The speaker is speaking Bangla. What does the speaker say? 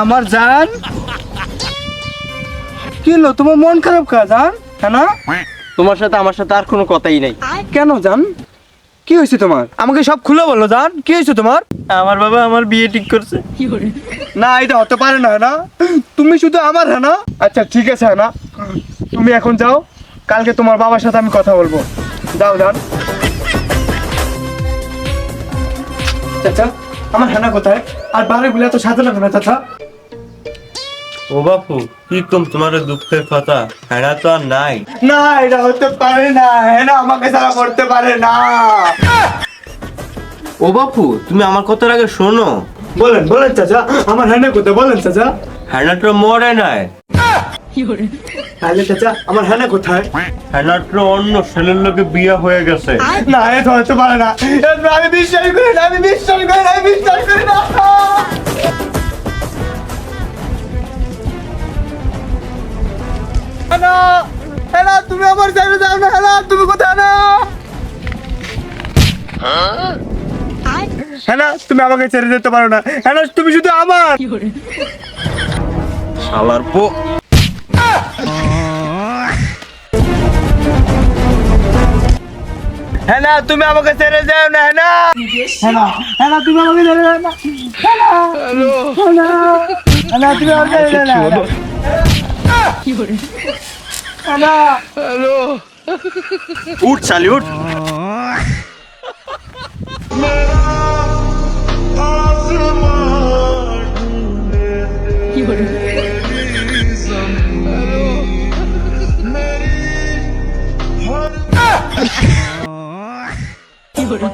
আমার জান। কি হলো? তোমার মন খারাপ কা জান? হ্যাঁ তোমার সাথে আমার সাথে আর কোনো কথাই নাই। কেন জান? কি হয়েছে তোমার? আমাকে সব খুলে বলো জান। কি হয়েছে তোমার? আমার বাবা আমার বিয়ে ঠিক করছে। না এটা হতে পারে না না। তুমি শুধু আমার হ্যাঁ না। আচ্ছা ঠিক আছে হ্যাঁ না। তুমি এখন যাও। কালকে তোমার বাবার সাথে আমি কথা বলব। যাও যান চাচা। আমার হ্যানা কোথায়? আর বারে গুলা তো সাথে লাগবে না চাচা। ও বাপু কি কম তোমার দুঃখের কথা? হ্যাঁ তো আর নাই। না এটা হতে পারে না হ্যাঁ আমাকে ছাড়া করতে পারে না। ও বাপু তুমি আমার কথার আগে শোনো। বলেন বলেন চাচা। আমার হ্যানা কোথায়? বলেন চাচা। হ্যানাটো মরে নাই। তাহলে চাচা আমার হ্যানা কোথায়? হ্যানাটো অন্য ছেলের লোকে বিয়ে হয়ে গেছে। না এটা হতে পারে না। আমি বিশ্বাস করি না আমি বিশ্বাস করি না আমি বিশ্বাস করি না। হ্যালো হ্যালো তুমি আমার সাইডে যাও না তুমি কোথায় না? হ্যালো তুমি আমাকে ছেড়ে যেতে পারো না। হ্যালো তুমি শুধু আমার। শালার পো হ্যাঁ তুমি আমাকে ছেড়ে যাও না হেনা। হেনা হ্যাঁ তুমি আমাকে ছেড়ে যাও না। হ্যাঁ হ্যাঁ তুমি আমাকে ছেড়ে যাও না হ্যালো। উঠ চালি উঠ। কি করে 有人。